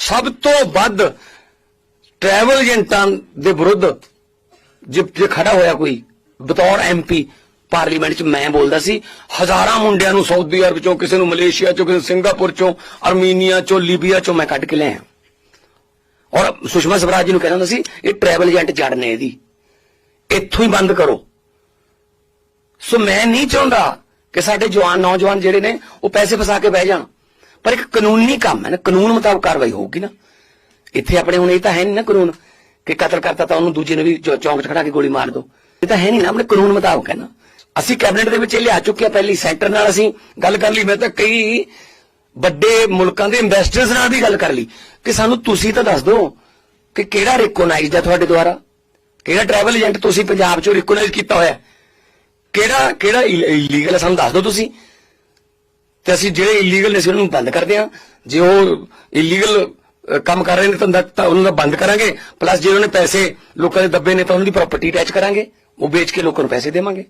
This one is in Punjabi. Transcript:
ਸਭ ਤੋਂ ਵੱਧ ਟਰੈਵਲ ਏਜੰਟਾਂ ਦੇ ਵਿਰੁੱਧ ਜੇ ਜੇ ਖੜਾ ਹੋਇਆ ਕੋਈ ਬਤੌਰ ਐਮਪੀ ਪਾਰਲੀਮੈਂਟ 'ਚ ਮੈਂ ਬੋਲਦਾ ਸੀ, ਹਜ਼ਾਰਾਂ ਮੁੰਡਿਆਂ ਨੂੰ ਸਾਊਦੀ ਅਰਬ ਚੋਂ, ਕਿਸੇ ਨੂੰ ਮਲੇਸ਼ੀਆ ਚੋਂ, ਕਿਸੇ ਨੂੰ ਸਿੰਗਾਪੁਰ ਚੋਂ, ਅਰਮੀਨੀਆ ਚੋਂ, ਲੀਬੀਆ ਚੋਂ ਮੈਂ ਕੱਢ ਕੇ ਲਿਆਇਆ ਔਰ ਸੁਸ਼ਮਾ ਸਵਰਾਜ ਜੀ ਨੂੰ ਕਹਿੰਦਾ ਹੁੰਦਾ ਸੀ, ਇਹ ਟਰੈਵਲ ਏਜੰਟ ਜੜ ਨੇ ਇਹਦੀ। ਇੱਥੋਂ ਹੀ ਬੰਦ ਕਰੋ। ਸੋ ਮੈਂ ਨਹੀਂ ਚਾਹੁੰਦਾ ਕਿ ਸਾਡੇ ਜਵਾਨ, ਨੌਜਵਾਨ ਜਿਹੜੇ ਨੇ ਉਹ ਪੈਸੇ ਫਸਾ ਕੇ ਬਹਿ ਜਾਣ। ਪਰ ਇੱਕ ਕਾਨੂੰਨੀ ਕੰਮ ਹੈ ਨਾ, ਕਾਨੂੰਨ ਮੁਤਾਬਕ ਕਾਰਵਾਈ ਹੋਊਗੀ ਨਾ। ਇੱਥੇ ਆਪਣੇ ਹੁਣ ਇਹ ਤਾਂ ਹੈ ਨਹੀਂ ਨਾ ਕਾਨੂੰਨ, ਕਿ ਕਤਲ ਕਰਤਾ ਤਾਂ ਉਹਨੂੰ ਦੂਜੇ ਨੇ ਵੀ ਚੌਂਕ 'ਚ ਖੜਾ ਕੇ ਗੋਲੀ ਮਾਰ ਦੋ। ਇਹ ਤਾਂ ਹੈ ਨਹੀਂ ਨਾ, ਆਪਣੇ ਕਾਨੂੰਨ ਮੁਤਾਬਕ ਹੈ ਨਾ। ਅਸੀਂ ਕੈਬਨਿਟ ਦੇ ਵਿੱਚ ਇਹ ਲਿਆ ਚੁੱਕੇ ਆ ਪਹਿਲੀ ਸੈਂਟਰ ਨਾਲ ਅਸੀਂ ਗੱਲ ਕਰ ਲਈ, ਮੈਂ ਤਾਂ ਕਈ ਵੱਡੇ ਮੁਲਕਾਂ ਦੇ ਇਨਵੈਸਟਰਸ ਨਾਲ ਵੀ ਗੱਲ ਕਰ ਲਈ। ਕਿ ਸਾਨੂੰ ਤੁਸੀਂ ਤਾਂ ਦੱਸ ਦਿਓ ਕਿ ਕਿਹੜਾ ਰਿਕੋਗਨਾਈਜ਼ਡ ਹੈ ਤੁਹਾਡੇ ਦੁਆਰਾ? ਕਿਹੜਾ ਟਰੈਵਲ ਏਜੰਟ ਤੁਸੀਂ ਪੰਜਾਬ 'ਚੋਂ ਰਿਕੋਗਨਾਈਜ਼ ਕੀਤਾ ਹੋਇਆ? ਕਿਹੜਾ ਕਿਹੜਾ ਇਲੀਗਲ ਹੈ ਸਾਨੂੰ ਦੱਸ ਦਿਓ ਤੁਸੀਂ। ਤੇ ਅਸੀਂ ਜਿਹੜੇ ਇਲੀਗਲ ਨੇ ਸੀ ਉਹਨਾਂ ਨੂੰ ਬੰਦ ਕਰਦੇ ਹਾਂ। ਜੇ ਉਹ ਇਲੀਗਲ ਕੰਮ ਕਰ ਰਹੇ ਨੇ, ਤਾਂ ਤਾਂ ਉਹਨਾਂ ਦਾ ਬੰਦ ਕਰਾਂਗੇ। ਪਲੱਸ ਜੇ ਉਹਨਾਂ ਨੇ ਪੈਸੇ ਲੋਕਾਂ ਦੇ ਦੱਬੇ ਨੇ, ਤਾਂ ਉਹਨਾਂ ਦੀ ਪ੍ਰਾਪਰਟੀ ਅਟੈਚ ਕਰਾਂਗੇ। ਉਹ ਵੇਚ ਕੇ ਲੋਕਾਂ ਨੂੰ ਪੈਸੇ ਦੇਵਾਂਗੇ।